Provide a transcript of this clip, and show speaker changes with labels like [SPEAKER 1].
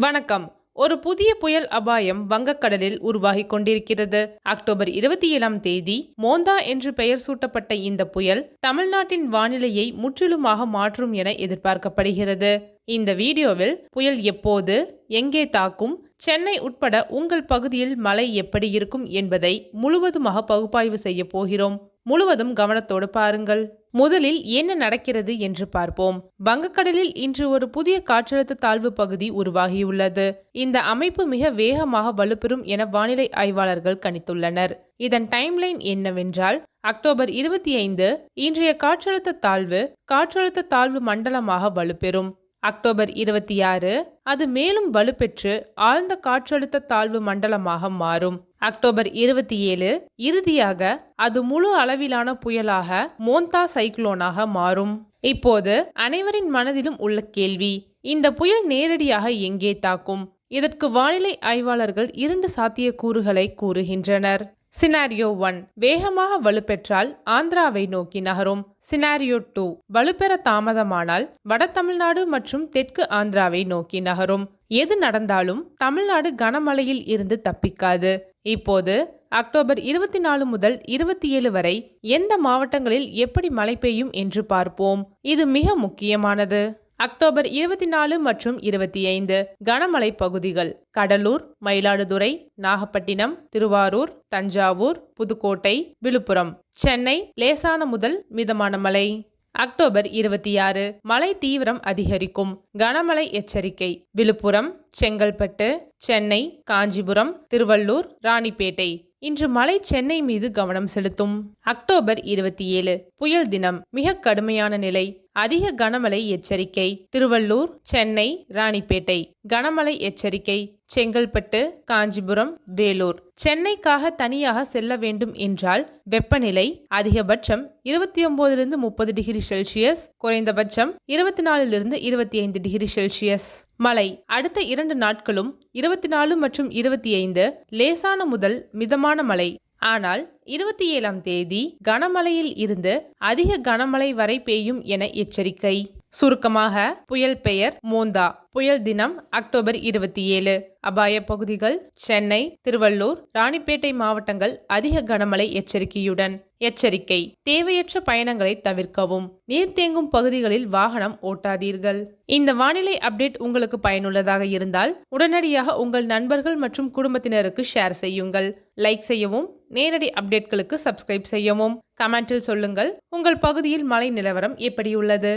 [SPEAKER 1] வணக்கம். ஒரு புதிய புயல் அபாயம் வங்கக்கடலில் உருவாகி கொண்டிருக்கிறது அக்டோபர் இருபத்தி ஏழாம் தேதி மோந்தா என்று பெயர் சூட்டப்பட்ட இந்த புயல் தமிழ்நாட்டின் வானிலையை முற்றிலுமாக மாற்றும் என எதிர்பார்க்கப்படுகிறது. இந்த வீடியோவில் புயல் எப்போது எங்கே தாக்கும் சென்னை உட்பட உங்கள் பகுதியில் மழை எப்படி இருக்கும் என்பதை முழுவதுமாக பகுப்பாய்வு செய்ய போகிறோம். முழுவதும் கவனத்தோடு பாருங்கள். முதலில் என்ன நடக்கிறது என்று பார்ப்போம். வங்கக்கடலில் இன்று ஒரு புதிய காற்றழுத்த தாழ்வு பகுதி உருவாகியுள்ளது. இந்த அமைப்பு மிக வேகமாக வலுப்பெறும் என வானிலை ஆய்வாளர்கள் கணித்துள்ளனர். இதன் டைம்லைன் என்னவென்றால் அக்டோபர் இருபத்தி ஐந்து இன்றைய காற்றழுத்த தாழ்வு காற்றழுத்த தாழ்வு மண்டலமாக வலுப்பெறும். அக்டோபர் இருபத்தி ஆறு. அது மேலும் வலுப்பெற்று ஆழ்ந்த காற்றழுத்த தாழ்வு மண்டலமாக மாறும். அக்டோபர் இருபத்தி ஏழு இறுதியாக அது முழு அளவிலான புயலாக மோந்தா சைக்ளோனாக மாறும். இப்போது அனைவரின் மனதிலும் உள்ள கேள்வி இந்த புயல் நேரடியாக எங்கே தாக்கும்? இதற்கு வானிலை ஆய்வாளர்கள் இரண்டு சாத்தியக்கூறுகளை கூறுகின்றனர். சினாரியோ ஒன் வேகமாக வலுப்பெற்றால் ஆந்திராவை நோக்கி நகரும். சினாரியோ டூ வலுப்பெற தாமதமானால் வட தமிழ்நாடு மற்றும் தெற்கு ஆந்திராவை நோக்கி நகரும். எது நடந்தாலும் தமிழ்நாடு கனமழையில் இருந்து தப்பிக்காது. இப்போது அக்டோபர் இருபத்தி நாலு முதல் இருபத்தி ஏழு வரை எந்த மாவட்டங்களில் எப்படி மழை பெய்யும் என்று பார்ப்போம். இது மிக முக்கியமானது. அக்டோபர் இருபத்தி நாலு மற்றும் இருபத்தி ஐந்து கனமழை பகுதிகள். கடலூர் மயிலாடுதுறை நாகப்பட்டினம் திருவாரூர் தஞ்சாவூர் புதுக்கோட்டை விழுப்புரம். சென்னை லேசான முதல் மிதமான மழை. அக்டோபர் இருபத்தி ஆறு மழை தீவிரம் அதிகரிக்கும். கனமழை எச்சரிக்கை. விழுப்புரம் செங்கல்பட்டு சென்னை காஞ்சிபுரம் திருவள்ளூர் ராணிப்பேட்டை. இன்று மழை சென்னை மீது கவனம் செலுத்தும். அக்டோபர் இருபத்தி ஏழு புயல் தினம் மிக கடுமையான நிலை அதிக கனமழை எச்சரிக்கை திருவள்ளூர் சென்னை ராணிப்பேட்டை. கனமழை எச்சரிக்கை செங்கல்பட்டு காஞ்சிபுரம் வேலூர். சென்னைக்காக தனியாக செல்ல வேண்டும் என்றால் வெப்பநிலை அதிகபட்சம் இருபத்தி ஒன்பதிலிருந்து முப்பது டிகிரி செல்சியஸ் குறைந்தபட்சம் இருபத்தி நாலிலிருந்து இருபத்தி ஐந்து டிகிரி செல்சியஸ். மழை அடுத்த இரண்டு நாட்களும் இருபத்தி நாலு மற்றும் இருபத்தி ஐந்து லேசான முதல் மிதமான மழை. ஆனால் இருபத்தி ஏழாம் தேதி கனமழையில் இருந்து அதிக கனமழை வரை பெய்யும் என எச்சரிக்கை. சுருக்கமாக புயல் பெயர் மோந்தா. புயல் தினம் அக்டோபர் இருபத்தி ஏழு. அபாய பகுதிகள் சென்னை திருவள்ளூர் ராணிப்பேட்டை மாவட்டங்கள் அதிக கனமழை எச்சரிக்கையுடன். எச்சரிக்கை தேவையற்ற பயணங்களை தவிர்க்கவும். நீர் தேங்கும் பகுதிகளில் வாகனம் ஓட்டாதீர்கள். இந்த வானிலை அப்டேட் உங்களுக்கு பயனுள்ளதாக இருந்தால் உடனடியாக உங்கள் நண்பர்கள் மற்றும் குடும்பத்தினருக்கு ஷேர் செய்யுங்கள். லைக் செய்யவும் நேரடி அப்டேட்களுக்கு சப்ஸ்கிரைப் செய்யவும். கமெண்டில் சொல்லுங்கள் உங்கள் பகுதியில் மழை நிலவரம் எப்படி உள்ளது?